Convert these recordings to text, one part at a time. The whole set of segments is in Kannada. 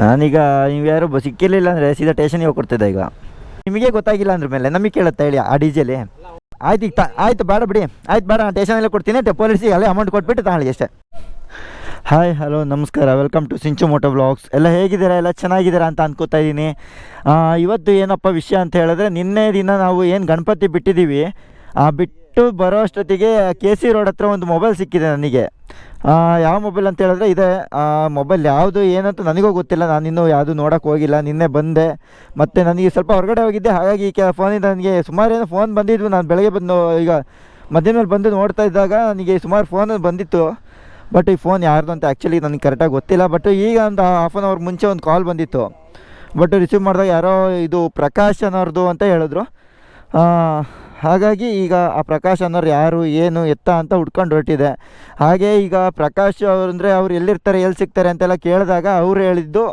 ನಾನೀಗ ನೀವು ಯಾರು ಸಿಕ್ಕಿರಲಿಲ್ಲ ಅಂದರೆ ಸೀದಾ ಟೇಷನ್ಗೆ ಹೋಗ್ಕೊಡ್ತಿದ್ದೆ ಈಗ. ನಿಮಗೆ ಗೊತ್ತಾಗಿಲ್ಲ ಅಂದ್ರ ಮೇಲೆ, ನಮಗೆ ಕೇಳುತ್ತೆ ಹೇಳಿ ಆ ಡಿ ಜೆಲಿ ಆಯ್ತು ಈಗ ಆಯ್ತು ಬೇಡ ಬಿಡಿ. ಆಯ್ತು ಬೇಡ ನಾನು ಟೇಷನಲ್ಲೇ ಕೊಡ್ತೀನಿ ಪೊಲೀಸಿಗೆ ಅಲ್ಲೇ ಅಮೌಂಟ್ ಕೊಟ್ಬಿಟ್ಟು ತಗೊಳ್ಳಿ ಅಷ್ಟೇ. ಹಾಯ್ ಹಲೋ ನಮಸ್ಕಾರ. Welcome to Sinchu Moto blogs ಎಲ್ಲ ಹೇಗಿದ್ದೀರಾ? ಎಲ್ಲ ಚೆನ್ನಾಗಿದ್ದೀರಾ ಅಂತ ಅನ್ಕೋತಾ ಇದ್ದೀನಿ. ಇವತ್ತು ಏನಪ್ಪ ವಿಷಯ ಅಂತ ಹೇಳಿದ್ರೆ, ನಿನ್ನೆ ದಿನ ನಾವು ಏನು ಗಣಪತಿ ಬಿಟ್ಟಿದ್ದೀವಿ, ಆ ಬಿಟ್ಟು ಬರೋ ಅಷ್ಟೊತ್ತಿಗೆ ಕೆ ಸಿ ರೋಡ್ ಹತ್ರ ಒಂದು ಮೊಬೈಲ್ ಸಿಕ್ಕಿದೆ ನನಗೆ. ಯಾವ ಮೊಬೈಲ್ ಅಂತ ಹೇಳಿದ್ರೆ ಇದೆ. ಮೊಬೈಲ್ ಯಾವುದು, ಏನಂತ ನನಗೂ ಗೊತ್ತಿಲ್ಲ. ನಾನಿನ್ನೂ ಯಾವುದು ನೋಡೋಕ್ಕೆ ಹೋಗಿಲ್ಲ. ನಿನ್ನೆ ಬಂದೆ. ಮತ್ತು ನನಗೆ ಸ್ವಲ್ಪ ಹೊರಗಡೆ ಹೋಗಿದ್ದೆ. ಹಾಗಾಗಿ ಕೆ, ಫೋನಿಂದ ನನಗೆ ಸುಮಾರು ಏನೋ ಫೋನ್ ಬಂದಿದ್ವು. ನಾನು ಬೆಳಗ್ಗೆ ಬಂದು ಈಗ ಮಧ್ಯಾಹ್ನ ಬಂದು ನೋಡ್ತಾ ಇದ್ದಾಗ ನನಗೆ ಸುಮಾರು ಫೋನ್ ಬಂದಿತ್ತು. ಬಟ್ ಈ ಫೋನ್ ಯಾರ್ದು ಅಂತ ಆ್ಯಕ್ಚುಲಿ ನನಗೆ ಕರೆಕ್ಟಾಗಿ ಗೊತ್ತಿಲ್ಲ. ಬಟ್ ಈಗ ಒಂದು ಹಾಫ್ ಆನ್ ಅವರ್ ಮುಂಚೆ ಒಂದು ಕಾಲ್ ಬಂದಿತ್ತು. ಬಟ್ ರಿಸೀವ್ ಮಾಡಿದಾಗ ಯಾರೋ ಇದು ಪ್ರಕಾಶ್ ಅನ್ನೋರ್ದು ಅಂತ ಹೇಳಿದ್ರು. ಹಾಗಾಗಿ ಈಗ ಆ ಪ್ರಕಾಶ್ ಅನ್ನೋರು ಯಾರು, ಏನು, ಎತ್ತ ಅಂತ ಹುಡ್ಕೊಂಡು ಹೊರಟಿದೆ. ಹಾಗೆ ಈಗ ಪ್ರಕಾಶ್ ಅವರು ಅಂದರೆ ಅವ್ರು ಎಲ್ಲಿರ್ತಾರೆ, ಎಲ್ಲಿ ಸಿಗ್ತಾರೆ ಅಂತೆಲ್ಲ ಕೇಳಿದಾಗ ಅವ್ರು ಹೇಳಿದ್ದು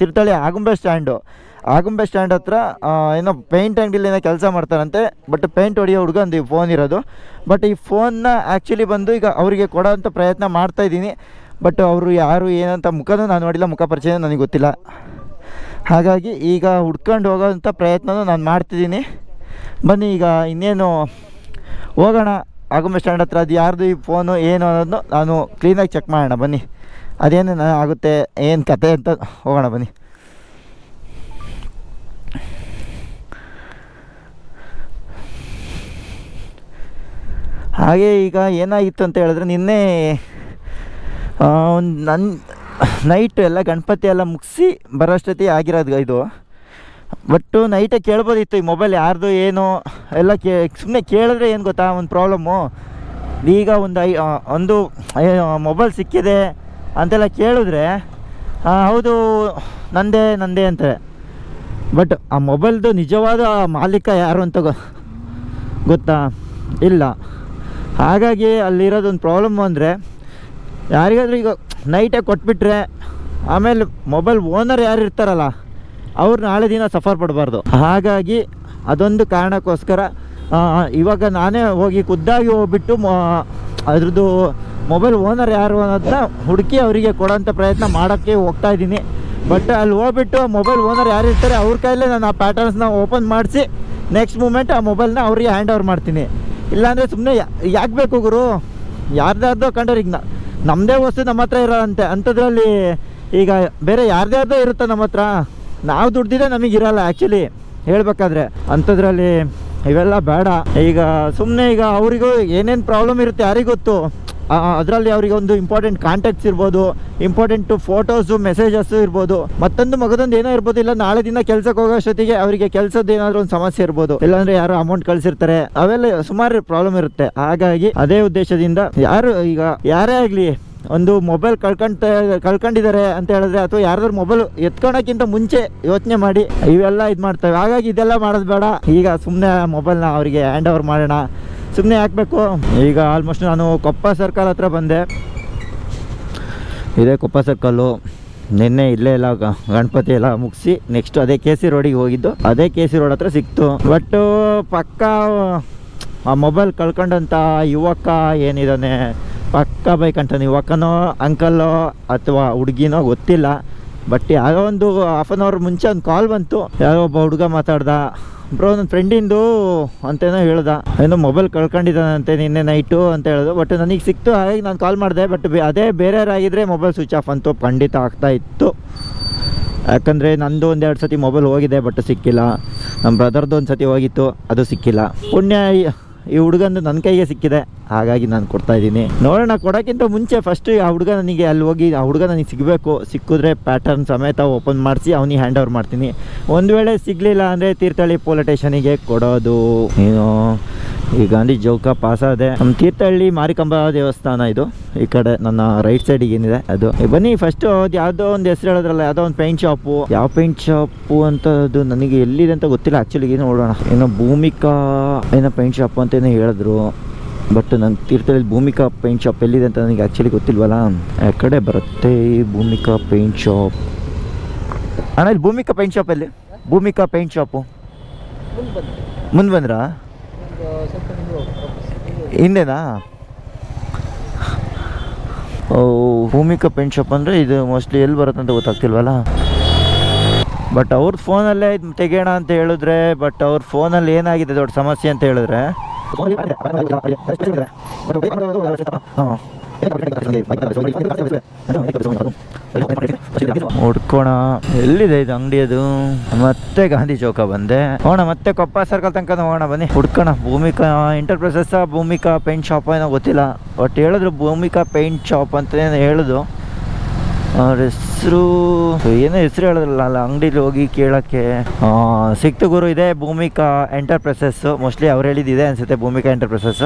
ತಿರ್ತಳಿ ಆಗುಂಬೆ ಸ್ಟ್ಯಾಂಡು. ಆಗುಂಬೆ ಸ್ಟ್ಯಾಂಡ್ ಹತ್ರ ಏನೋ ಪೇಂಟ್ ಅಂಗಡಿಲಿ ಏನೋ ಕೆಲಸ ಮಾಡ್ತಾರಂತೆ. ಬಟ್ ಪೇಂಟ್ ಹೊಡಿಯೋ ಹುಡುಗಂದು ಈ ಫೋನ್ ಇರೋದು. ಬಟ್ ಈ ಫೋನ್ನ ಆ್ಯಕ್ಚುಲಿ ಬಂದು ಈಗ ಅವರಿಗೆ ಕೊಡೋಂಥ ಪ್ರಯತ್ನ ಮಾಡ್ತಾ ಇದ್ದೀನಿ. ಬಟ್ ಅವರು ಯಾರು ಏನಂತ ಮುಖನೂ ನಾನು ನೋಡಿಲ್ಲ, ಮುಖ ಪರಿಚಯ ನನಗೆ ಗೊತ್ತಿಲ್ಲ. ಹಾಗಾಗಿ ಈಗ ಹುಡ್ಕೊಂಡು ಹೋಗೋಂಥ ಪ್ರಯತ್ನನೂ ನಾನು ಮಾಡ್ತಿದ್ದೀನಿ. ಬನ್ನಿ, ಈಗ ಇನ್ನೇನು ಹೋಗೋಣ. ಆಗುಂಬೆ ಸ್ಟ್ಯಾಂಡ್ ಹತ್ರ ಅದು ಯಾರ್ದು ಈ ಫೋನು ಏನು ಅನ್ನೋದನ್ನು ನಾನು ಕ್ಲೀನಾಗಿ ಚೆಕ್ ಮಾಡೋಣ. ಬನ್ನಿ. ಅದೇನು ಆಗುತ್ತೆ, ಏನು ಕತೆ ಅಂತ ಹೋಗೋಣ ಬನ್ನಿ. ಹಾಗೆ ಈಗ ಏನಾಗಿತ್ತು ಅಂತ ಹೇಳಿದ್ರೆ ನಿನ್ನೆ ಒಂದು ನನ್ನ ನೈಟು ಎಲ್ಲ ಗಣಪತಿ ಎಲ್ಲ ಮುಗಿಸಿ ಬರೋಷ್ಟೊತ್ತಿಗೆ ಆಗಿರೋದು ಇದು. ಬಟ್ಟು ನೈಟೇ ಕೇಳ್ಬೋದಿತ್ತು ಈ ಮೊಬೈಲ್ ಯಾರ್ದು, ಏನು, ಎಲ್ಲ ಕೇ ಸುಮ್ಮನೆ ಕೇಳಿದ್ರೆ ಏನು ಗೊತ್ತಾ, ಒಂದು ಪ್ರಾಬ್ಲಮ್ಮು ಈಗ ಒಂದು ಐ ಒಂದು ಮೊಬೈಲ್ ಸಿಕ್ಕಿದೆ ಅಂತೆಲ್ಲ ಕೇಳಿದ್ರೆ ಹೌದು, ನಂದೇ ನಂದೇ ಅಂತಾರೆ. ಬಟ್ ಆ ಮೊಬೈಲ್ದು ನಿಜವಾದ ಮಾಲೀಕ ಯಾರು ಅಂತ ಗೊತ್ತಾ? ಇಲ್ಲ. ಹಾಗಾಗಿ ಅಲ್ಲಿರೋದೊಂದು ಪ್ರಾಬ್ಲಮ್ಮು ಅಂದರೆ, ಯಾರಿಗಾದ್ರೂ ಈಗ ನೈಟೇ ಕೊಟ್ಬಿಟ್ರೆ, ಆಮೇಲೆ ಮೊಬೈಲ್ ಓನರ್ ಯಾರು ಇರ್ತಾರಲ್ಲ ಅವ್ರು ನಾಳೆ ದಿನ ಸಫರ್ ಪಡಬಾರ್ದು. ಹಾಗಾಗಿ ಅದೊಂದು ಕಾರಣಕ್ಕೋಸ್ಕರ ಇವಾಗ ನಾನೇ ಹೋಗಿ ಖುದ್ದಾಗಿ ಹೋಗ್ಬಿಟ್ಟು ಅದ್ರದ್ದು ಮೊಬೈಲ್ ಓನರ್ ಯಾರು ಅನ್ನೋದನ್ನ ಹುಡುಕಿ ಅವರಿಗೆ ಕೊಡೋಂಥ ಪ್ರಯತ್ನ ಮಾಡೋಕ್ಕೆ ಹೋಗ್ತಾ ಇದ್ದೀನಿ. ಬಟ್ ಅಲ್ಲಿ ಹೋಗ್ಬಿಟ್ಟು ಮೊಬೈಲ್ ಓನರ್ ಯಾರು ಇರ್ತಾರೆ ಅವ್ರ ಕೈಲೇ ನಾನು ಆ ಪ್ಯಾಟರ್ನ್ಸ್ನ ಓಪನ್ ಮಾಡಿಸಿ ನೆಕ್ಸ್ಟ್ ಮೂಮೆಂಟ್ ಆ ಮೊಬೈಲ್ನ ಅವ್ರಿಗೆ ಹ್ಯಾಂಡ್ ಓವರ್ ಮಾಡ್ತೀನಿ. ಇಲ್ಲಾಂದರೆ ಸುಮ್ಮನೆ ಯಾಕೆ ಬೇಕು ಗುರು? ಯಾರ್ದಾರ್ದೋ ಕಂಡ್ರೆ ಈಗ ನಮ್ಮದೇ ವಸ್ತು ನಮ್ಮ ಹತ್ರ ಇರೋಂತೆ. ಅಂಥದ್ರಲ್ಲಿ ಈಗ ಬೇರೆ ಯಾರ್ದಾರ್ದೋ ಇರುತ್ತೆ ನಮ್ಮ ಹತ್ರ? ನಾವು ದುಡ್ಡಿದ್ರೆ ನಮಗೆ ಇರಲ್ಲ ಆ್ಯಕ್ಚುಲಿ ಹೇಳ್ಬೇಕಾದ್ರೆ ಅಂಥದ್ರಲ್ಲಿ ಇವೆಲ್ಲ ಬೇಡ. ಈಗ ಸುಮ್ಮನೆ ಈಗ ಅವರಿಗೂ ಏನೇನು ಪ್ರಾಬ್ಲಮ್ ಇರುತ್ತೆ ಯಾರಿಗೆ ಗೊತ್ತು? ಅದರಲ್ಲಿ ಅವರಿಗೆ ಒಂದು ಇಂಪಾರ್ಟೆಂಟ್ ಕಾಂಟ್ಯಾಕ್ಟ್ಸ್ ಇರ್ಬೋದು ಇಂಪಾರ್ಟೆಂಟು ಫೋಟೋಸು ಮೆಸೇಜಸ್ಸು ಇರ್ಬೋದು. ಮತ್ತೊಂದು ಮಗದೊಂದು ಏನೋ ಇರ್ಬೋದು, ಇಲ್ಲ ನಾಳೆ ದಿನ ಕೆಲಸಕ್ಕೆ ಹೋಗೋ ಅಷ್ಟೊತ್ತಿಗೆ ಅವರಿಗೆ ಕೆಲಸದ ಏನಾದರೂ ಒಂದು ಸಮಸ್ಯೆ ಇರ್ಬೋದು. ಇಲ್ಲಾಂದ್ರೆ ಯಾರು ಅಮೌಂಟ್ ಕಳಿಸಿರ್ತಾರೆ. ಅವೆಲ್ಲ ಸುಮಾರು ಪ್ರಾಬ್ಲಮ್ ಇರುತ್ತೆ. ಹಾಗಾಗಿ ಅದೇ ಉದ್ದೇಶದಿಂದ ಯಾರು ಈಗ ಯಾರೇ ಆಗಲಿ ಒಂದು ಮೊಬೈಲ್ ಕಳ್ಕೊಂಡ ಕಳ್ಕೊಂಡಿದ್ದಾರೆ ಅಂತ ಹೇಳಿದ್ರೆ ಅಥವಾ ಯಾರಾದ್ರೂ ಮೊಬೈಲ್ ಎತ್ಕೊಳಕ್ಕಿಂತ ಮುಂಚೆ ಯೋಚನೆ ಮಾಡಿ ಇವೆಲ್ಲ ಇದು ಮಾಡ್ತವೆ. ಹಾಗಾಗಿ ಇದೆಲ್ಲ ಮಾಡೋದು ಬೇಡ. ಈಗ ಸುಮ್ಮನೆ ಮೊಬೈಲ್ನ ಅವರಿಗೆ ಹ್ಯಾಂಡ್ ಓವರ್ ಮಾಡೋಣ. ಸುಮ್ಮನೆ ಹಾಕಬೇಕು. ಈಗ ಆಲ್ಮೋಸ್ಟ್ ನಾನು ಕೊಪ್ಪ ಸರ್ಕಲ್ ಹತ್ರ ಬಂದೆ. ಇದೇ ಕೊಪ್ಪ ಸರ್ಕಲ್ಲು ನಿನ್ನೆ ಇಲ್ಲೇ ಎಲ್ಲ ಗಣಪತಿ ಎಲ್ಲ ಮುಗಿಸಿ ನೆಕ್ಸ್ಟ್ ಅದೇ ಕೆ ಸಿ ರೋಡಿಗೆ ಹೋಗಿದ್ದು. ಅದೇ ಕೆ ಸಿ ರೋಡ್ ಹತ್ರ ಸಿಕ್ತು. ಬಟ್ ಪಕ್ಕ ಆ ಮೊಬೈಲ್ ಕಳ್ಕೊಂಡಂಥ ಯುವಕ ಏನಿದ್ದಾನೆ ಪಕ್ಕ ಬೈಕಂತಾನೆ ಯುವಕನೋ ಅಂಕಲ್ಲೋ ಅಥವಾ ಹುಡುಗಿನೋ ಗೊತ್ತಿಲ್ಲ. ಬಟ್ ಯಾವ ಒಂದು ಹಾಫ್ ಆನ್ ಅವರ್ ಮುಂಚೆ ಒಂದು ಕಾಲ್ ಬಂತು. ಯಾರೋ ಒಬ್ಬ ಹುಡುಗ ಮಾತಾಡ್ದ. ಬ್ರೋ ನನ್ನ ಫ್ರೆಂಡಿಂದು ಅಂತೇನೋ ಹೇಳ್ದ. ಏನೋ ಮೊಬೈಲ್ ಕಳ್ಕೊಂಡಿದ್ದಾನಂತೆ ನಿನ್ನೆ ನೈಟು ಅಂತ ಹೇಳಿದ್ರು ಬಟ್ ನನಗೆ ಸಿಕ್ತು, ಹಾಗಾಗಿ ನಾನು ಕಾಲ್ ಮಾಡಿದೆ. ಬಟ್ ಅದೇ ಬೇರೆಯವರಾಗಿದ್ದರೆ ಮೊಬೈಲ್ ಸ್ವಿಚ್ ಆಫ್ ಅಂತೂ ಖಂಡಿತ ಆಗ್ತಾ ಇತ್ತು. ಯಾಕಂದರೆ ನಂದು ಒಂದೆರಡು ಸತಿ ಮೊಬೈಲ್ ಹೋಗಿದೆ ಬಟ್ ಸಿಕ್ಕಿಲ್ಲ. ನಮ್ಮ ಬ್ರದರ್ದು ಒಂದು ಸತಿ ಹೋಗಿತ್ತು, ಅದು ಸಿಕ್ಕಿಲ್ಲ. ಪುಣ್ಯ ಈ- ಹುಡುಗಂದು ನನ್ನ ಕೈಗೆ ಸಿಕ್ಕಿದೆ. ಹಾಗಾಗಿ ನಾನು ಕೊಡ್ತಾ ಇದ್ದೀನಿ. ನೋಡೋಣ, ಕೊಡೋಕ್ಕಿಂತ ಮುಂಚೆ ಫಸ್ಟ್ ಆ ಹುಡುಗ ನನಗೆ ಅಲ್ಲಿ ಹೋಗಿ, ಆ ಹುಡುಗ ನನಗೆ ಸಿಗಬೇಕು. ಸಿಕ್ಕಿದ್ರೆ ಪ್ಯಾಟರ್ನ್ ಸಮೇತ ಓಪನ್ ಮಾಡಿಸಿ, ಅವನಿಗೆ ಹ್ಯಾಂಡ್ ಓವರ್ ಮಾಡ್ತೀನಿ. ಒಂದು ವೇಳೆ ಸಿಗಲಿಲ್ಲ ಅಂದರೆ ತೀರ್ಥಹಳ್ಳಿ ಪೊಲೀಸ್ ಸ್ಟೇಷನಿಗೆ ಕೊಡೋದು. ಏನು? ಈ ಗಾಂಧಿ ಚೌಕ ಪಾಸ್ ಆದೆ. ನಮ್ಮ ತೀರ್ಥಹಳ್ಳಿ ಮಾರಿಕಂಬ ದೇವಸ್ಥಾನ ಇದು. ಈ ಕಡೆ ನನ್ನ ರೈಟ್ ಸೈಡ್ ಏನಿದೆ ಅದು. ಬನ್ನಿ ಫಸ್ಟ್ ಯಾವುದೋ ಒಂದು ಹೆಸರು ಹೇಳೋದ್ರಲ್ಲ ಯಾವುದೋ ಒಂದು ಪೈಂಟ್ ಶಾಪು ಯಾವ ಪೈಂಟ್ ಶಾಪು ಅಂತ ಅದು ನನಗೆ ಎಲ್ಲಿದೆ ಅಂತ ಗೊತ್ತಿಲ್ಲ. ಆಕ್ಚುಲಿ ಏನು ನೋಡೋಣ. ಏನೋ ಭೂಮಿಕಾ ಏನೋ ಪೈಂಟ್ ಶಾಪ್ ಅಂತ ಏನೋ ಹೇಳಿದ್ರು. ಬಟ್ ನನ್ನ ತೀರ್ಥಹಳ್ಳಿ ಭೂಮಿಕಾ ಪೈಂಟ್ ಶಾಪ್ ಎಲ್ಲಿದೆ ಅಂತ ನನಗೆ ಆ್ಯಕ್ಚುಲಿ ಗೊತ್ತಿಲ್ವಲ್ಲ. ಆ ಕಡೆ ಬರುತ್ತೆ ಈ ಭೂಮಿಕಾ ಪೈಂಟ್ ಶಾಪ್ ಅಣ್ಣ ಇಲ್ಲಿ ಭೂಮಿಕಾ ಪೈಂಟ್ ಶಾಪ್ ಎಲ್ಲಿ? ಭೂಮಿಕಾ ಪೈಂಟ್ ಶಾಪು ಮುಂದೆ ಬಂದ್ರಾ? ಹಿಂದೆನಾ ಓ ಭೂಮಿಕಾ ಪೇಂಟ್ ಶಾಪ್ ಅಂದರೆ ಇದು ಮೋಸ್ಟ್ಲಿ ಎಲ್ಲಿ ಬರುತ್ತೆ ಅಂತ ಗೊತ್ತಾಗ್ತಿಲ್ವಲ್ಲ ಬಟ್ ಅವ್ರ ಫೋನಲ್ಲೇ ಇದು ತೆಗೆಯೋಣ ಅಂತ ಹೇಳಿದ್ರೆ ಬಟ್ ಅವ್ರ ಫೋನಲ್ಲಿ ಏನಾಗಿದೆ ದೊಡ್ಡ ಸಮಸ್ಯೆ ಅಂತ ಹೇಳಿದ್ರೆ ಹುಡ್ಕೋಣ ಎಲ್ಲಿದೆ ಇದು ಅಂಗಡಿ ಅದು ಮತ್ತೆ ಗಾಂಧಿ ಚೌಕ ಬಂದೆ. ಹೋಣ, ಮತ್ತೆ ಕೊಪ್ಪ ಸರ್ಕಲ್ ತನಕ ಹೋಗೋಣ ಬನ್ನಿ. ಹುಡ್ಕೋಣ. Bhoomika enterprises Bhoomika paint shop ಏನೋ ಗೊತ್ತಿಲ್ಲ. ಬಟ್ ಹೇಳಿದ್ರು ಭೂಮಿಕಾ ಪೇಂಟ್ ಶಾಪ್ ಅಂತ ಹೇಳಿದ್ರು ಅವ್ರ ಹೆಸರು, ಏನೋ ಹೆಸರು ಹೇಳಿದ್ರಲ್ಲ ಅಲ್ಲ, ಅಂಗಡಿಲಿ ಹೋಗಿ ಕೇಳೋಕ್ಕೆ. ಸಿಕ್ತು ಗುರು ಇದೆ ಭೂಮಿಕಾ ಎಂಟರ್ಪ್ರೈಸಸ್ ಮೋಸ್ಟ್ಲಿ ಅವ್ರು ಹೇಳಿದ್ದಿದೆ ಅನಿಸುತ್ತೆ ಭೂಮಿಕಾ ಎಂಟರ್ಪ್ರೈಸಸ್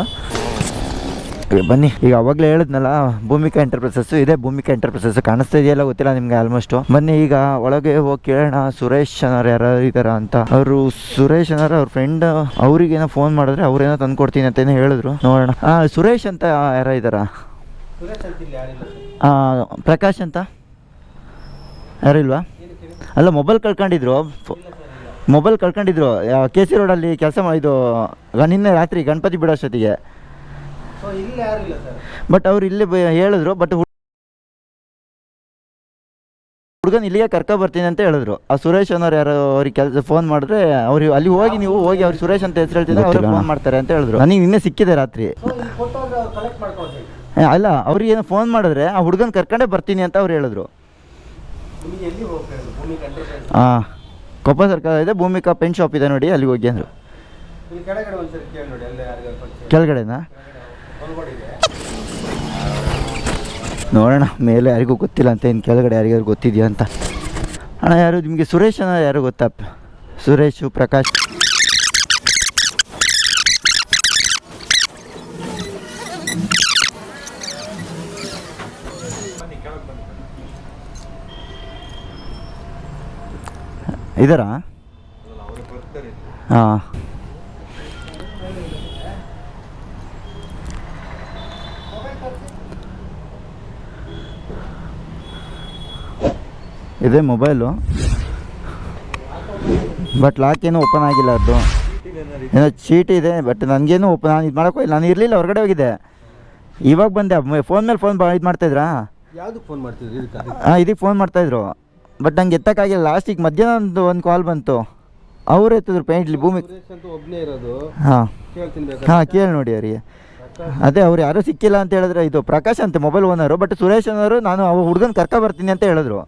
ಬನ್ನಿ, ಈಗ ಅವಾಗಲೇ ಹೇಳಿದ್ನಲ್ಲ, ಭೂಮಿಕಾ ಎಂಟರ್ಪ್ರೈಸಸ್ ಇದೆ, ಭೂಮಿಕಾ ಎಂಟರ್ಪ್ರೈಸಸ್ ಕಾಣಿಸ್ತಾ ಇದೆಯಲ್ಲ ಗೊತ್ತಿಲ್ಲ ನಿಮ್ಗೆ ಆಲ್ಮೋಸ್ಟ್ ಬನ್ನಿ, ಈಗ ಒಳಗೆ ಹೋಗಿ ಕೇಳೋಣ ಸುರೇಶ್ ಅನ್ನೋರು ಯಾರು ಇದಾರ ಅಂತ. ಅವರು ಸುರೇಶ್ ಅನ್ನೋರು ಅವ್ರ ಫ್ರೆಂಡ್ ಅವ್ರಿಗೇನೋ ಫೋನ್ ಮಾಡಿದ್ರೆ ಅವ್ರೇನೋ ತಂದು ಕೊಡ್ತೀನಿ ಹೇಳಿದ್ರು. ನೋಡೋಣ. ಸುರೇಶ್ ಅಂತ ಯಾರ ಇದಾರ? ಪ್ರಕಾಶ್ ಅಂತ? ಯಾರು ಇಲ್ವಾ? ಅಲ್ಲ ಮೊಬೈಲ್ ಕಳ್ಕೊಂಡಿದ್ರು. ಮೊಬೈಲ್ ಕಳ್ಕೊಂಡಿದ್ರು. ಕೆ ಸಿ ರೋಡಲ್ಲಿ ಕೆಲಸ ಮಾಡಿದ್ದು ನಿನ್ನೆ ರಾತ್ರಿ ಗಣಪತಿ ಬಿಡೋಷ್ಟೊತ್ತಿಗೆ ಸೊ ಇಲ್ಲಿ ಯಾರು ಇಲ್ಲ ಸರ್ ಬಟ್ ಅವ್ರು ಇಲ್ಲಿ ಬ- ಹೇಳಿದ್ರು ಬಟ್ ಹುಡುಗನ ಇಲ್ಲಿಗೆ ಕರ್ಕೊ ಬರ್ತೀನಿ ಅಂತ ಹೇಳಿದ್ರು. ಆ ಸುರೇಶ್ ಅನ್ನೋರು ಯಾರು ಅವ್ರಿಗೆ ಕೆಲಸ ಫೋನ್ ಮಾಡಿದ್ರೆ ಅವ್ರು ಅಲ್ಲಿ ಹೋಗಿ ನೀವು ಹೋಗಿ ಅವ್ರು ಸುರೇಶ್ ಅಂತ ಹೆಸರು ಹೇಳ್ತಿದ್ರೆ ಅವ್ರಿಗೆ ಫೋನ್ ಮಾಡ್ತಾರೆ ಅಂತ ಹೇಳಿದ್ರು. ನನಗೆ ನಿನ್ನೆ ಸಿಕ್ಕಿದೆ ರಾತ್ರಿ. ಅಲ್ಲ ಅವ್ರಿಗೆ ಏನೋ ಫೋನ್ ಮಾಡಿದ್ರೆ ಆ ಹುಡುಗನ ಕರ್ಕೊಂಡೇ ಬರ್ತೀನಿ ಅಂತ ಅವ್ರು ಹೇಳಿದ್ರು. ಹಾಂ ಕೊಪ್ಪ ಸರ್ಕಾರ ಇದೆ ಭೂಮಿಕಾ ಪೆನ್ ಶಾಪ್ ಇದೆ ನೋಡಿ ಅಲ್ಲಿಗೆ ಹೋಗಿ ಅಂದರು. ಇಲ್ಲಿ ಕೆಳಗಡೆ ಒಂದ್ಸರಿ ಕೇಳಿ ನೋಡಿ ಅಲ್ಲೇ ಯಾರಿಗಾರು ಪರಿಚಯ ಕೆಳಗಡೆನಾ ಒಳಗಡೆ ನೋಡೋಣ ಮೇಲೆ ಯಾರಿಗೂ ಗೊತ್ತಿಲ್ಲ ಅಂತ ಇನ್ನು ಕೆಳಗಡೆ ಯಾರಿಗಾರು ಗೊತ್ತಿದೆಯಾ ಅಂತ. ಅಣ್ಣ ಯಾರು ನಿಮಗೆ ಸುರೇಶ್ ಅಣ್ಣ ಯಾರು ಗೊತ್ತಾ? ಸುರೇಶು ಪ್ರಕಾಶ್. ಇದಾರಾ? ಹಾಂ. ಇದೆ ಮೊಬೈಲು. ಬಟ್ ಲಾಕ್ ಏನೂ ಓಪನ್ ಆಗಿಲ್ಲ ಅದು. ಏನೋ ಚೀಟಿ ಇದೆ ಬಟ್ ನನಗೇನು ಓಪನ್ ನಾನು ಇದು ಇಲ್ಲ. ನಾನು ಇರಲಿಲ್ಲ ಹೊರಗಡೆ ಹೋಗಿದ್ದೆ. ಇವಾಗ ಬಂದೆ. ಫೋನ್ ಮೇಲೆ ಫೋನ್ ಬಾ ಇದು ಮಾಡ್ತಾಯಿದ್ರಾ ಯಾವ್ದಕ್ಕೆ ಫೋನ್ ಮಾಡ್ತಿದ್ರಿ? ಹಾಂ ಇದಕ್ಕೆ ಫೋನ್ ಮಾಡ್ತಾಯಿದ್ರು ಬಟ್ ನಂಗೆ ಎತ್ತಕ್ಕಾಗಿಲ್ಲ ಲಾಸ್ಟಿಗೆ ಮಧ್ಯಾಹ್ನ ಒಂದು ಒಂದು ಕಾಲ್ ಬಂತು. ಅವರು ಎತ್ತಿದ್ರು ಪೇಂಟ್ಲಿ ಭೂಮಿ ಹಾಂ. ಹಾಂ ಕೇಳಿ ನೋಡಿ ಅವರಿಗೆ. ಅದೇ ಅವ್ರು ಯಾರೂ ಸಿಕ್ಕಿಲ್ಲ ಅಂತ ಹೇಳಿದ್ರೆ ಇದು ಪ್ರಕಾಶ್ ಅಂತ ಮೊಬೈಲ್ ಓನರು ಬಟ್ ಸುರೇಶ್ ಅನ್ನೋರು ನಾನು ಅವ್ರ ಹುಡುಗನ ಕರ್ಕೊ ಬರ್ತೀನಿ ಅಂತ ಹೇಳಿದ್ರು.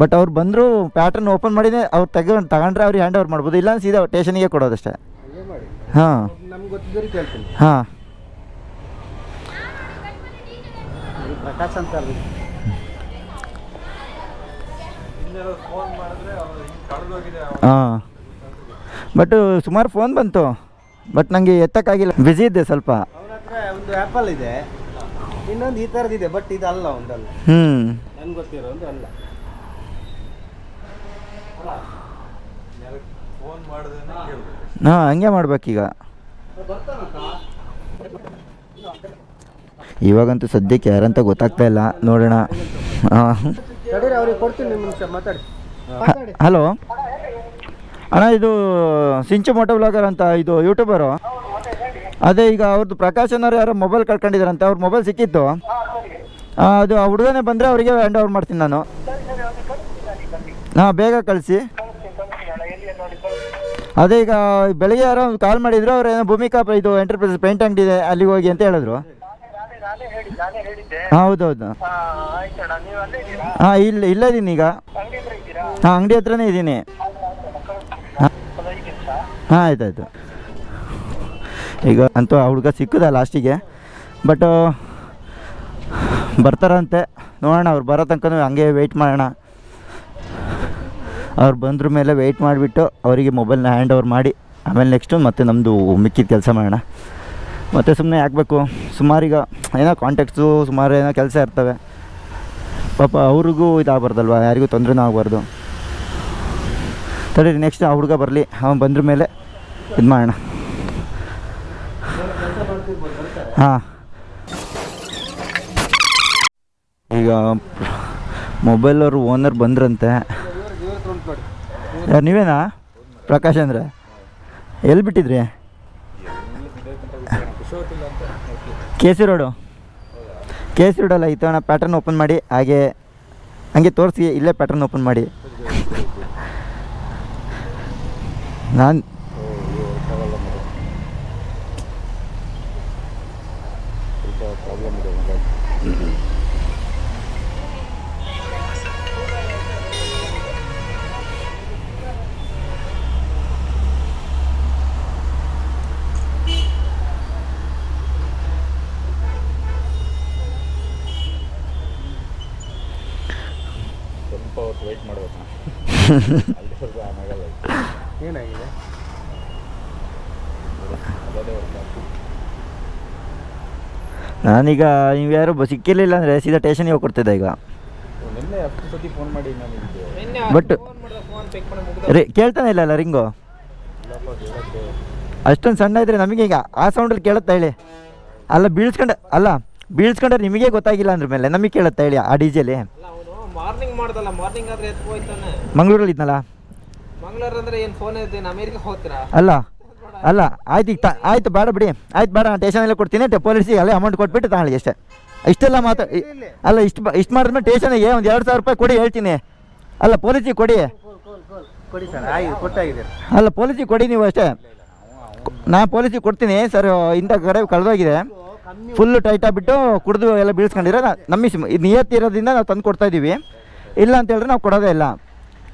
ಬಟ್ ಅವ್ರು ಬಂದರು ಪ್ಯಾಟ್ರನ್ ಓಪನ್ ಮಾಡಿದೆ ಅವ್ರು ತಗೊಂಡು ತಗೊಂಡ್ರೆ ಅವ್ರಿಗೆ ಹ್ಯಾಂಡ್ ಓವರ್ ಮಾಡ್ಬೋದು. ಇಲ್ಲ ಸೀದಾ ಟೇಷನಿಗೆ ಕೊಡೋದಷ್ಟೇ ಹಾಂ. ಹಾಂ. ಪ್ರಕಾಶ್ ಅಂತ ಹಾಂ. ಬಟ್ ಸುಮಾರು ಫೋನ್ ಬಂತು. ಬಟ್ ನನಗೆ ಎತ್ತಕ್ಕಾಗಿಲ್ಲ. ಬ್ಯುಸಿ ಇದ್ದೆ ಸ್ವಲ್ಪ. ಒಂದು ಆ್ಯಪಲ್ ಇದೆ. ಇನ್ನೊಂದು ಈ ಥರದಿದೆ ಬಟ್ ಇದಲ್ಲ ಒಂದಲ್ಲ. ಹ್ಞೂ ನನಗೆ ಗೊತ್ತಿರೋ ಒಂದು ಅಲ್ಲ ಹಾಂ, ಹಂಗೆ ಮಾಡ್ಬೇಕೀಗ. ಇವಾಗಂತೂ ಸದ್ಯಕ್ಕೆ ಯಾರಂತ ಗೊತ್ತಾಗ್ತಾ ಇಲ್ಲ. ನೋಡೋಣ. ಹಲೋ. ಅಣ್ಣ, ಇದು ಸಿಂಚು ಮೋಟೋ ಬ್ಲಾಗರ್ ಅಂತ ಇದು ಯೂಟ್ಯೂಬರು. ಅದೇ ಈಗ ಅವ್ರದ್ದು ಪ್ರಕಾಶ್ ಅನ್ನೋರು ಯಾರೋ ಮೊಬೈಲ್ ಕಳ್ಕೊಂಡಿದಾರಂತೆ. ಅವ್ರ ಮೊಬೈಲ್ ಸಿಕ್ಕಿತ್ತು. ಅದು ಆ ಹುಡುಗನೇ ಬಂದರೆ ಅವರಿಗೆ ಹ್ಯಾಂಡ್ ಓವರ್ ಮಾಡ್ತೀನಿ ನಾನು. ಹಾಂ, ಬೇಗ ಕಳಿಸಿ. ಅದೇ ಈಗ ಬೆಳಿಗ್ಗೆ ಯಾರೋ ಕಾಲ್ ಮಾಡಿದ್ರು, ಅವ್ರು ಏನೋ ಭೂಮಿಕಾ ಇದು ಎಂಟರ್ಪ್ರೈಸ್ ಪೇಂಟ್ ಅಂಗಡಿ ಇದೆ ಅಲ್ಲಿಗೆ ಹೋಗಿ ಅಂತ ಹೇಳಿದ್ರು. ಹಾಂ, ಹೌದೌದು. ಹಾ ಇಲ್ಲ ಇಲ್ಲೇ ಇದ್ದೀನಿ ಈಗ. ಹಾಂ, ಅಂಗಡಿ ಹತ್ರನೇ ಇದ್ದೀನಿ ಹಾಂ ಆಯ್ತಾಯ್ತು ಈಗ ಅಂತೂ ಆ ಹುಡುಗ ಸಿಕ್ಕದ ಲಾಸ್ಟಿಗೆ. ಬಟ್ ಬರ್ತಾರಂತೆ. ನೋಡೋಣ, ಅವ್ರು ಬರೋ ತನಕ ಹಂಗೆ ವೆಯ್ಟ್ ಮಾಡೋಣ. ಅವ್ರು ಬಂದ್ರ ಮೇಲೆ ವೆಯ್ಟ್ ಮಾಡಿಬಿಟ್ಟು ಅವರಿಗೆ ಮೊಬೈಲ್ನ ಹ್ಯಾಂಡ್ ಓವರ್ ಮಾಡಿ, ಆಮೇಲೆ ನೆಕ್ಸ್ಟು ಮತ್ತೆ ನಮ್ಮದು ಮಿಕ್ಕಿದ ಕೆಲಸ ಮಾಡೋಣ. ಮತ್ತು ಸುಮ್ಮನೆ ಹಾಕ್ಬೇಕು ಸುಮಾರೀಗ ಏನೋ ಕಾಂಟ್ಯಾಕ್ಟ್ಸು ಸುಮಾರು ಏನೋ ಕೆಲಸ ಇರ್ತವೆ. ಪಾಪ ಅವ್ರಿಗೂ ಇದಾಗಬಾರ್ದಲ್ವ? ಯಾರಿಗೂ ತೊಂದರೆನೂ ಆಗಬಾರ್ದು. ತಡೀರಿ ನೆಕ್ಸ್ಟ್ ಆ ಹುಡುಗ ಬರಲಿ. ಅವನು ಬಂದ್ರ ಮೇಲೆ ಇದು ಮಾಡೋಣ. ಹಾಂ. ಈಗ ಮೊಬೈಲ್ ಓನರ್ ಬಂದ್ರಂತೆ ಇವ್ರಿಗೆ ಇವ್ರ ತೊಗೊಂಡು ಮಾಡಿ ಯಾರು, ನೀವೇನಾ? ಪ್ರಕಾಶ್ ಅಂದರೆ? ಎಲ್ಲಿ ಬಿಟ್ಟಿದ್ರಿ? K C road. K C ರೋಡಲ್ಲ ಇತ್ತು ಅಣ್ಣ ಪ್ಯಾಟರ್ನ್ ಓಪನ್ ಮಾಡಿ, ಹಾಗೆ ಹಂಗೆ ತೋರಿಸಿ, ಇಲ್ಲೇ ಪ್ಯಾಟರ್ನ್ ಓಪನ್ ಮಾಡಿ. ನಾನು ವೆಯ್ಟ್ ಮಾಡ್ಬೇಕು ಅಲ್ಲಿವರೆಗೂ ಏನಾಗಿದೆ? ನಾನೀಗ ನೀವು ಯಾರು ಬ- ಸಿಕ್ಕಿರ್ಲಿಲ್ಲ ಅಂದರೆ ಸೀದಾ ಟೇಶನ್ನಿಗೆ ಹೋಗಿ ಕೊಡ್ತಿದ್ದೆ ಈಗ. ನಿನ್ನೆ ಹತ್ತು ಸತಿ ಫೋನ್ ಮಾಡಿ ನನಗೆ ಬಟ್ ರೀ ಕೇಳ್ತಾನೆ ಇಲ್ಲ ಅಲ್ಲ ರಿಂಗು? ಅಷ್ಟೊಂದು ಸಣ್ಣ ಇದ್ರೆ ನಮಗೆ ಈಗ ಆ ಸೌಂಡಲ್ಲಿ ಕೇಳುತ್ತಾ ಹೇಳಿ. ಅಲ್ಲ ಬೀಳ್ಸ್ಕೊಂಡ ಅಲ್ಲ ಬೀಳ್ಸ್ಕೊಂಡ್ರೆ ನಿಮಗೆ ಗೊತ್ತಾಗಿಲ್ಲ ಅಂದ್ರ ಮೇಲೆ ನಮಗೆ ಕೇಳುತ್ತಾ ಹೇಳಿ ಆ ಡಿ ಜೆಲಿ ಅಲ್ಲ ಅವನು ಮಾರ್ನಿಂಗ್ ಮಾಡ್ದಲ್ಲ ಮಾರ್ನಿಂಗ್ ಆದ್ರೆ ಎತ್ಕೊ ಹೋಯ್ತಾನೆ ಮಂಗಳೂರಲ್ಲಿ ಇದ್ನಲ್ಲ? ಮಂಗಳೂರು ಅಂದ್ರೆ ಏನು ಫೋನ್ ಇದ್ದೇನೆ ಅಮೇರಿಕ ಹೋಗ್ತೀರಾ? ಅಲ್ಲ ಅಲ್ಲ ಆಯ್ತು ಈಗ ತ- ಆಯ್ತು ಬೇಡ ಬಿಡಿ. ಆಯ್ತು ಬೇಡ ಟೇಷನಲ್ಲಿ ಕೊಡ್ತೀನಿ ಟೆ ಪೊಲೀಸಿಗೆ ಅಲ್ಲೇ ಅಮೌಂಟ್ ಕೊಟ್ಬಿಟ್ಟು ತಗೊಳ್ಳಿ ಅಷ್ಟೇ. ಇಷ್ಟೆಲ್ಲ ಮಾತು ಅಲ್ಲ ಇಷ್ಟು ಬ- ಇಷ್ಟು ಮಾಡಿದ್ಮೇಲೆ ಟೇಷನಿಗೆ ಒಂದು ಎರಡು ಸಾವಿರ ರೂಪಾಯಿ ಕೊಡಿ ಹೇಳ್ತೀನಿ. ಅಲ್ಲ ಪೊಲೀಸಿಗೆ ಕೊಡಿ. ಕೊಡಿ ಸರ್ ಆಯ್ತು ಕೊಟ್ಟಾಗಿದೆ. ಅಲ್ಲ ಪೊಲೀಸಿಗೆ ಕೊಡಿ ನೀವು ಅಷ್ಟೇ. ನಾನು ಪೊಲೀಸಿಗೆ ಕೊಡ್ತೀನಿ ಸರ್ ಇಂಥ ಕಡೆ ಕಳೆದೋಗಿದೆ. ಫುಲ್ಲು ಟೈಟ್ ಆಗಿಬಿಟ್ಟು ಕುಡಿದು ಎಲ್ಲ ಬೀಳ್ಸ್ಕೊಂಡಿರೋ ನಮ್ಮಿಸ್ ಇದು ನಿಯತ್ತಿ ಇರೋದ್ರಿಂದ ನಾವು ತಂದು ಕೊಡ್ತಾ ಇದ್ದೀವಿ ಇಲ್ಲ ಅಂತ ಹೇಳಿದ್ರೆ ನಾವು ಕೊಡೋದೇ ಇಲ್ಲ.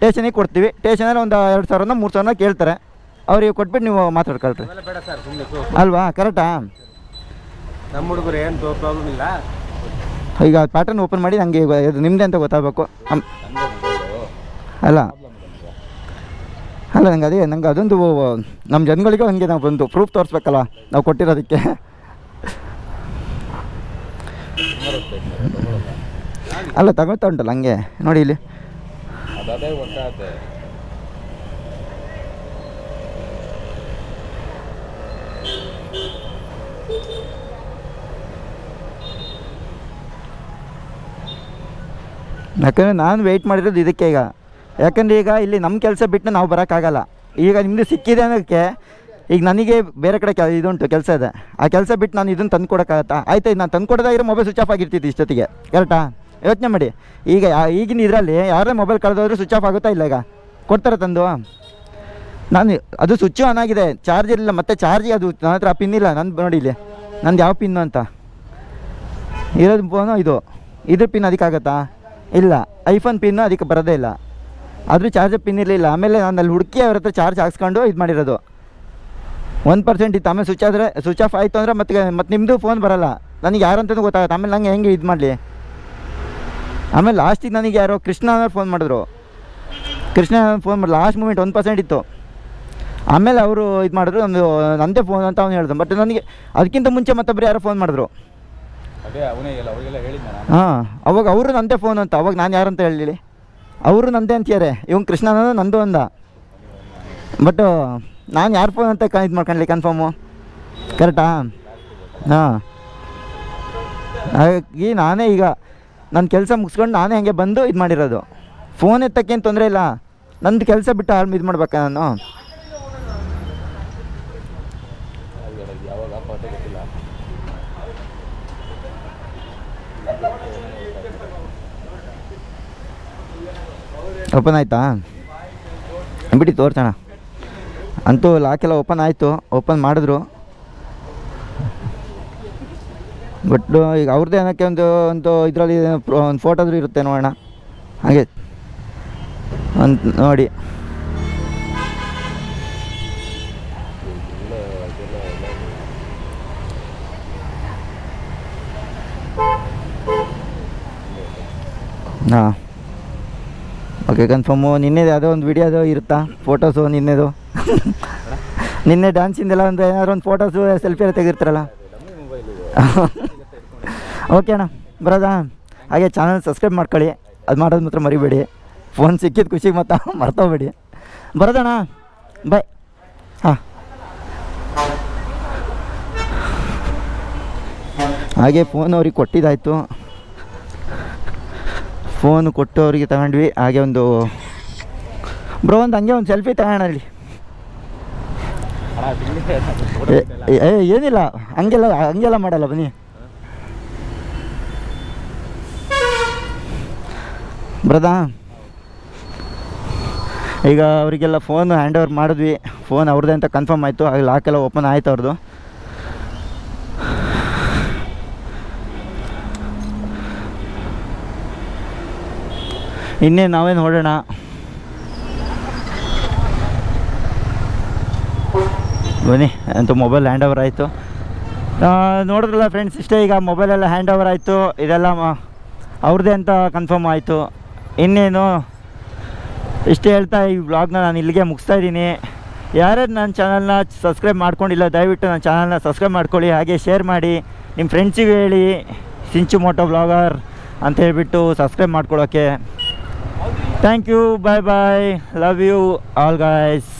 ಟೇಷನಿಗೆ ಕೊಡ್ತೀವಿ. ಟೇಷನಲ್ಲಿ ಒಂದು ಎರಡು ಸಾವಿರನ ಮೂರು ಸಾವಿರನ ಕೇಳ್ತಾರೆ. ಅವ್ರಿಗೆ ಕೊಟ್ಬಿಟ್ಟು ನೀವು ಮಾತಾಡ್ಕೊಳ್ರಿ. ಅಲ್ವಾ? ಕರೆಕ್ಟಾ ನಮ್ಮ ಹುಡುಗರು ಏನು ಪ್ರಾಬ್ಲಮ್ ಇಲ್ಲ. ಈಗ ಪ್ಯಾಟರ್ನ್ ಓಪನ್ ಮಾಡಿ ನನಗೆ ಇದು ನಿಮ್ಮದೇ ಅಂತ ಗೊತ್ತಾಗಬೇಕು. ಅಲ್ಲ. ಅಲ್ಲ ನಂಗೆ ಅದೇ ನಂಗೆ ಅದೊಂದು ನಮ್ಮ ಜನಗಳಿಗೂ ಹಂಗೆ ನಾವು ಬಂದು ಪ್ರೂಫ್ ತೋರಿಸ್ಬೇಕಲ್ಲ ನಾವು ಕೊಟ್ಟಿರೋದಕ್ಕೆ. ಅಲ್ಲ ತಗೋತಾ ಉಂಟಲ್ಲ ಹಂಗೆ? ನೋಡಿ ಇಲ್ಲಿ. ಯಾಕಂದರೆ ನಾನು ವೆಯ್ಟ್ ಮಾಡಿರೋದು ಇದಕ್ಕೆ ಈಗ. ಯಾಕಂದರೆ ಈಗ ಇಲ್ಲಿ ನಮ್ಮ ಕೆಲಸ ಬಿಟ್ಟು ನಾವು ಬರೋಕ್ಕಾಗಲ್ಲ. ಈಗ ನಿಮ್ಮದು ಸಿಕ್ಕಿದೆ ಅನ್ನೋದಕ್ಕೆ ಈಗ ನನಗೆ ಬೇರೆ ಕಡೆ ಕೆಲ ಇದುಂಟು, ಕೆಲಸ ಇದೆ. ಆ ಕೆಲಸ ಬಿಟ್ಟು ನಾನು ಇದನ್ನು ತಂದು ಕೊಡೋಕ್ಕಾಗತ್ತಾ ಆಯ್ತು ನಾನು ತಂದು ಕೊಡೋದಾಗಿರೋ ಮೊಬೈಲ್ ಸ್ವಿಚ್ ಆಫ್ ಆಗಿರ್ತಿತ್ತು ಇಷ್ಟೊತ್ತಿಗೆ. ಕರೆಕ್ಟಾ ಯೋಚನೆ ಮಾಡಿ. ಈಗ ಈಗಿನ ಇದರಲ್ಲಿ ಯಾರೇ ಮೊಬೈಲ್ ಕಳೆದೋದ್ರೆ ಸ್ವಿಚ್ ಆಫ್ ಆಗುತ್ತಾ ಇಲ್ಲ ಈಗ? ಕೊಡ್ತಾರೆ ತಂದು? ನಾನು, ಅದು ಸ್ವಿಚ್ ಆನ್ ಆಗಿದೆ. ಚಾರ್ಜ್ ಇರಲಿಲ್ಲ. ಮತ್ತೆ ಚಾರ್ಜ್ ಅದು ನನ್ನ ಹತ್ರ ಪಿನ್ ಇಲ್ಲ. ನಂದು ನೋಡಿ ಇಲ್ಲಿ. ನಂದು ಯಾವ ಪಿನ್ನು ಅಂತ? ಇರೋದು ಫೋನು ಇದು. ಇದ್ರ ಪಿನ್ ಅದಕ್ಕಾಗತ್ತಾ ಇಲ್ಲ. ಐಫೋನ್ ಪಿನ್ನು ಅದಕ್ಕೆ ಬರೋದೇ ಇಲ್ಲ. ಆದರೂ ಚಾರ್ಜರ್ ಪಿನ್ ಇರಲಿಲ್ಲ. ಆಮೇಲೆ ನಾನು ಅಲ್ಲಿ ಹುಡುಕಿ ಅವ್ರ ಹತ್ರ ಚಾರ್ಜ್ ಹಾಕ್ಸ್ಕೊಂಡು ಇದು ಮಾಡಿರೋದು. ಒನ್ ಪರ್ಸೆಂಟ್ ಇತ್ತು ಆಮೇಲೆ ಸ್ವಿಚ್ ಆದರೆ ಸ್ವಿಚ್ ಆಫ್ ಆಯಿತು ಅಂದರೆ ಮತ್ತೆ ಮತ್ತೆ ನಿಮ್ಮದು ಫೋನ್ ಬರಲ್ಲ. ನನಗೆ ಯಾರು ಯಾರಂತನೂ ಗೊತ್ತಾಗುತ್ತೆ ಆಮೇಲೆ ನಂಗೆ ಹೆಂಗೆ ಇದು ಮಾಡಲಿ? ಆಮೇಲೆ ಲಾಸ್ಟಿಗೆ ನನಗೆ ಯಾರೋ ಕೃಷ್ಣ ಅನ್ನೋರು ಫೋನ್ ಮಾಡಿದ್ರು. ಕೃಷ್ಣ ಫೋನ್ ಮಾಡಿ ಲಾಸ್ಟ್ ಮೂಮೆಂಟ್ ಒಂದು ಪರ್ಸೆಂಟ್ ಇತ್ತು. ಆಮೇಲೆ ಅವರು ಇದು ಮಾಡಿದ್ರು ಒಂದು ನಂದೇ ಫೋನ್ ಅಂತ ಅವ್ನು ಹೇಳಿದ್ರು ಬಟ್ ನನಗೆ ಅದಕ್ಕಿಂತ ಮುಂಚೆ ಮತ್ತೊಬ್ಬರು ಯಾರೋ ಫೋನ್ ಮಾಡಿದ್ರು. ಹಾಂ ಅವಾಗ ಅವರು ನಂದೇ ಫೋನ್ ಅಂತ. ಅವಾಗ ನಾನು ಯಾರಂತ ಹೇಳಿ ಅವರು ನಂದೇ ಅಂತಿದ್ದಾರೆ. ಇವ್ನು ಕೃಷ್ಣ ಅನ್ನೋದು ನಂದು ಅಂದ. ಬಟ್ ನಾನು ಯಾರು ಫೋನ್ ಅಂತ ಇದು ಮಾಡ್ಕೊಳ್ಳಿ ಕನ್ಫರ್ಮು ಕರೆಕ್ಟಾ ಹಾಂ. ಹಾಗಾಗಿ ನಾನೇ ಈಗ ನನ್ನ ಕೆಲಸ ಮುಗಿಸ್ಕೊಂಡು ನಾನೇ ಹಂಗೆ ಬಂದು ಇದು ಮಾಡಿರೋದು. ಫೋನ್ ಎತ್ತಕ್ಕೇನು ತೊಂದರೆ ಇಲ್ಲ. ನಂದು ಕೆಲಸ ಬಿಟ್ಟು ಆರ್ಮ್ ಇದು ಮಾಡ್ಬೇಕಾ ನಾನು. ಓಪನ್ ಆಯಿತಾ? ಬಿಡಿ, ತೋರ್ಸೋಣ. ಅಂತೂ ಲಾಕೆಲ್ಲ ಓಪನ್ ಆಯಿತು. ಓಪನ್ ಮಾಡಿದ್ರು. ಬಟ್ ಈಗ ಅವ್ರದ್ದೇ ಏನಕ್ಕೆ ಒಂದು ಒಂದು ಇದರಲ್ಲಿ ಒಂದು ಫೋಟೋದ್ರು ಇರುತ್ತೆ ನೋಡೋಣ. ಹಾಗೆ. ಒಂದು ನೋಡಿ. ಹಾಂ. ಓಕೆ ಕನ್ಫರ್ಮು ನಿನ್ನೆದು ಯಾವುದೋ ಒಂದು ವಿಡಿಯೋದು ಇರುತ್ತಾ? ಫೋಟೋಸು ನಿನ್ನೆದು? ನಿನ್ನೆ ಡ್ಯಾನ್ಸಿಂದೆಲ್ಲ ಒಂದು ಏನಾದ್ರು ಒಂದು ಫೋಟೋಸು ಸೆಲ್ಫಿ ಎಲ್ಲ ತೆಗಿರ್ತಾರಲ್ಲ ಓಕೆ ಅಣ್ಣ ಬರೋದಾ ಹಾಗೆ ಚಾನಲ್ ಸಬ್ಸ್ಕ್ರೈಬ್ ಮಾಡ್ಕೊಳ್ಳಿ. ಅದು ಮಾಡೋದು ಮಾತ್ರ ಮರಿಬೇಡಿ. ಫೋನ್ ಸಿಕ್ಕಿದ ಖುಷಿಗೆ ಮತ್ತೆ ಮರ್ತೋಗ್ಬೇಡಿ. ಬರೋದಣ್ಣ ಬಾಯ್ ಹಾಂ. ಹಾಗೆ ಫೋನ್ ಅವ್ರಿಗೆ ಕೊಟ್ಟಿದ್ದಾಯಿತು. ಫೋನ್ ಕೊಟ್ಟು ಅವರಿಗೆ ತಗೊಂಡ್ವಿ. ಹಾಗೆ ಒಂದು ಬ್ರೋ ಒಂದು ಹಂಗೆ ಒಂದು ಸೆಲ್ಫಿ ತಗೋಣ ಅಲ್ಲಿ. ಏ ಏನಿಲ್ಲ, ಹಂಗೆಲ್ಲ ಹಂಗೆಲ್ಲ ಮಾಡಲ್ಲ ಬನ್ನಿ. ಬ್ರದಾ, ಈಗ ಅವರಿಗೆಲ್ಲ ಫೋನ್ ಹ್ಯಾಂಡ್ ಓವರ್ ಮಾಡಿದ್ವಿ. ಫೋನ್ ಅವ್ರದ್ದೇ ಅಂತ ಕನ್ಫರ್ಮ್ ಆಯಿತು. ಆಗ ಲಾಕೆಲ್ಲ ಓಪನ್ ಆಯ್ತು ಅವ್ರದ್ದು ಇನ್ನೇನು ನಾವೇನು ಹೊಡೋಣ? ಬನ್ನಿ, ಅಂತೂ ಮೊಬೈಲ್ ಹ್ಯಾಂಡ್ ಓವರ್ ಆಯಿತು. ನೋಡಿದ್ರಲ್ಲ ಫ್ರೆಂಡ್ಸ್ ಇಷ್ಟೇ ಈಗ ಮೊಬೈಲೆಲ್ಲ ಹ್ಯಾಂಡ್ ಓವರ್ ಆಯಿತು. ಇದೆಲ್ಲ ಅವ್ರದ್ದೇ ಅಂತ ಕನ್ಫರ್ಮ್ ಆಯಿತು. ಇನ್ನೇನು, ಇಷ್ಟೇ ಹೇಳ್ತಾ ಈ ವ್ಲಾಗ್ನ ನಾನು ಇಲ್ಲಿಗೆ ಮುಗಿಸ್ತಾ ಇದ್ದೀನಿ. ಯಾರ್ಯಾರು ನನ್ನ ಚಾನಲ್ನ ಸಬ್ಸ್ಕ್ರೈಬ್ ಮಾಡ್ಕೊಂಡಿಲ್ಲ, ದಯವಿಟ್ಟು ನನ್ನ ಚಾನಲ್ನ ಸಬ್ಸ್ಕ್ರೈಬ್ ಮಾಡ್ಕೊಳ್ಳಿ, ಹಾಗೆ ಶೇರ್ ಮಾಡಿ. ನಿಮ್ಮ ಫ್ರೆಂಡ್ಸಿಗೆ ಹೇಳಿ, ಸಿಂಚು ಮೋಟೋ ಬ್ಲಾಗರ್ ಅಂತ ಹೇಳಿಬಿಟ್ಟು ಸಬ್ಸ್ಕ್ರೈಬ್ ಮಾಡ್ಕೊಳ್ಳೋಕ್ಕೆ thank you bye bye love you all guys